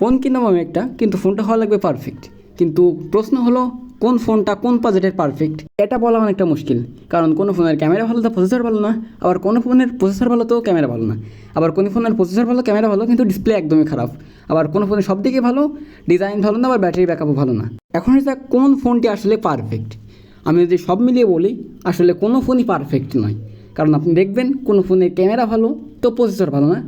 Phone কিনলাম আমি একটা, কিন্তু ফোনটা হওয়া লাগবে পারফেক্ট কিন্তু প্রশ্ন হলো, কোন ফোনটা কোন বাজেটের পারফেক্ট এটা বলা অনেকটা মুশকিল, কারণ কোনো ফোনের ক্যামেরা ভালো তো প্রসেসর ভালো না, আবার কোনো ফোনের প্রসেসর ভালো তো ক্যামেরা ভালো না। আবার কোনো ফোনের প্রসেসর ভালো ক্যামেরা ভালো, কিন্তু ডিসপ্লে একদমই খারাপ। আবার কোনো ফোনের সব দিকে ভালো ডিজাইন ভালো না, আবার ব্যাটারি ব্যাকআপও ভালো না। এখন এটা কোন ফোনটি আসলে পারফেক্ট আমি যদি সব মিলিয়ে বলি, আসলে কোনো ফোনই পারফেক্ট নয়। কারণ আপনি দেখবেন, কোনো ফোনের ক্যামেরা ভালো, তো প্রসেসর ভালো না।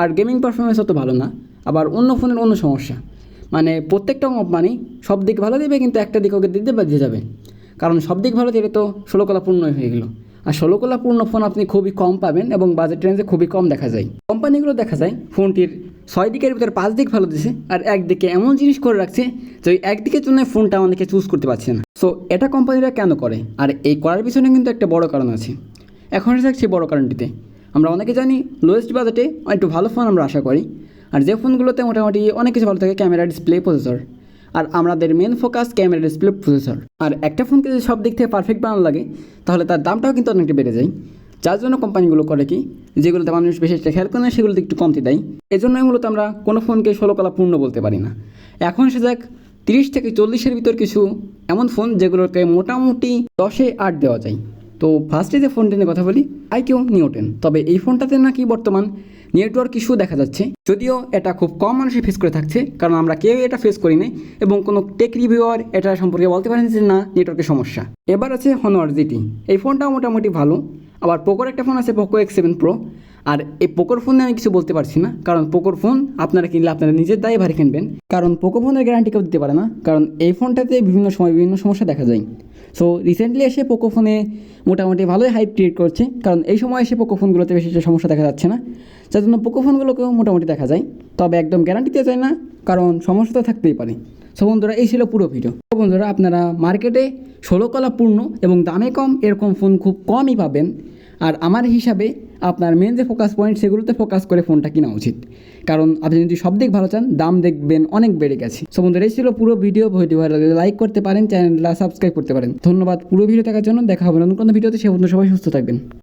আর গেমিং পারফরমেন্স অত ভালো না। আবার অন্য ফোনের অন্য সমস্যা। মানে প্রত্যেকটা কোম্পানি সব দিক ভালো দেবে কিন্তু একটা দিক ওকে দিতে বাজে যাবে। কারণ সব দিক ভালো দিলে তো ষোলো কলা পূর্ণই হয়ে গেলো। আর ষোলো কলা পূর্ণ ফোন আপনি খুবই কম পাবেন এবং বাজেট রেঞ্জে খুবই কম দেখা যায়। কোম্পানিগুলো দেখা যায় ফোনটির ছয় দিকের ভিতরে পাঁচ দিক ভালো দিছে আর একদিকে এমন জিনিস করে রাখছে যে ওই একদিকের জন্য ফোনটা আমাদেরকে চুজ করতে পারছে না। সো এটা কোম্পানিরা কেন করে? আর এই করার পিছনে কিন্তু একটা বড় কারণ আছে। এখন এসে বড় কারণটিতে। আমরা অনেকে জানি লোয়েস্ট বাজেটে একটু ভালো ফোন আমরা আশা করি। আর যে ফোনগুলোতে মোটামুটি অনেক কিছু ভালো থাকে, ক্যামেরা ডিসপ্লে প্রসেসর আর আমাদের main focus camera display processor আর একটা ফোনকে যদি সব দিক থেকে পারফেক্ট বানানো লাগে, তাহলে তার দামটাও কিন্তু অনেকটা বেড়ে যায়। যার জন্য কোম্পানিগুলো করে কি, যেগুলোতে মানুষ বেশি একটা খেয়াল করে না, সেগুলোতে একটু কমতি দেয়। এজন্যই মূলত আমরা কোনো ফোনকে ষোলো কলা পূর্ণ বলতে পারি না। এখন সে যাক, তিরিশ থেকে চল্লিশের ভিতর কিছু এমন ফোন যেগুলোকে মোটামুটি দশে আট দেওয়া যায়। তো ফার্স্টে যে ফোনটি নিয়ে কথা বলি আইকিউ নিউটেন তবে এই ফোনটাতে নাকি বর্তমান নেটওয়ার্ক ইস্যু দেখা যাচ্ছে। যদিও এটা খুব কম মানুষই ফেস করে থাকছে, কারণ আমরা কেউ এটা ফেস করি এবং কোনো টেক রিভিউয়ার এটা সম্পর্কে বলতে পারেন যে না, নেটওয়ার্কের সমস্যা। এবার আছে হনোয়ার জিটি এই ফোনটাও মোটামুটি ভালো। আবার পোকোর একটা ফোন আছে পোকো এক্স সেভেন প্রো আর এই পোকোর ফোনে আমি কিছু বলতে পারছি না। কারণ পোকোর ফোন আপনারা কিনলে আপনারা নিজের দায়ে ভারী কিনবেন। কারণ পোকো ফোনের গ্যারান্টি কেউ দিতে পারে না। কারণ এই ফোনটাতে বিভিন্ন সময় বিভিন্ন সমস্যা দেখা যায়। সো রিসেন্টলি এসে পোকো ফোনে মোটামুটি ভালোই হাইপ ক্রিয়েট করছে। কারণ এই সময় এসে পোকো ফোনগুলোতে বেশি সমস্যা দেখা যাচ্ছে না। যার জন্য পোকো ফোনগুলোকেও মোটামুটি দেখা যায়। তবে একদম গ্যারান্টি দিতে চায় না। কারণ সমস্যা তো থাকতেই পারে। সো বন্ধুরা, এই ছিল পুরো ভিডিও বন্ধুরা, আপনারা মার্কেটে ষোলো কলা পূর্ণ এবং দামে কম এরকম ফোন খুব কমই পাবেন। আর আমার হিসাবে আপনার মেন যে ফোকাস পয়েন্ট সেগুলোতে ফোকাস করে ফোনটা কেনা উচিত। কারণ আপনি যদি সব দিক ভালো চান, দাম দেখবেন অনেক বেড়ে গেছে। সো বন্ধুরা, এই ছিল পুরো ভিডিও ভিডিও ভালো লাগলে লাইক করতে পারেন চ্যানেলটা সাবস্ক্রাইব করতে পারেন। ধন্যবাদ পুরো ভিডিও দেখার জন্য। দেখা হবে নতুন কোনো ভিডিওতে সে বন্ধু সবাই সুস্থ থাকবেন।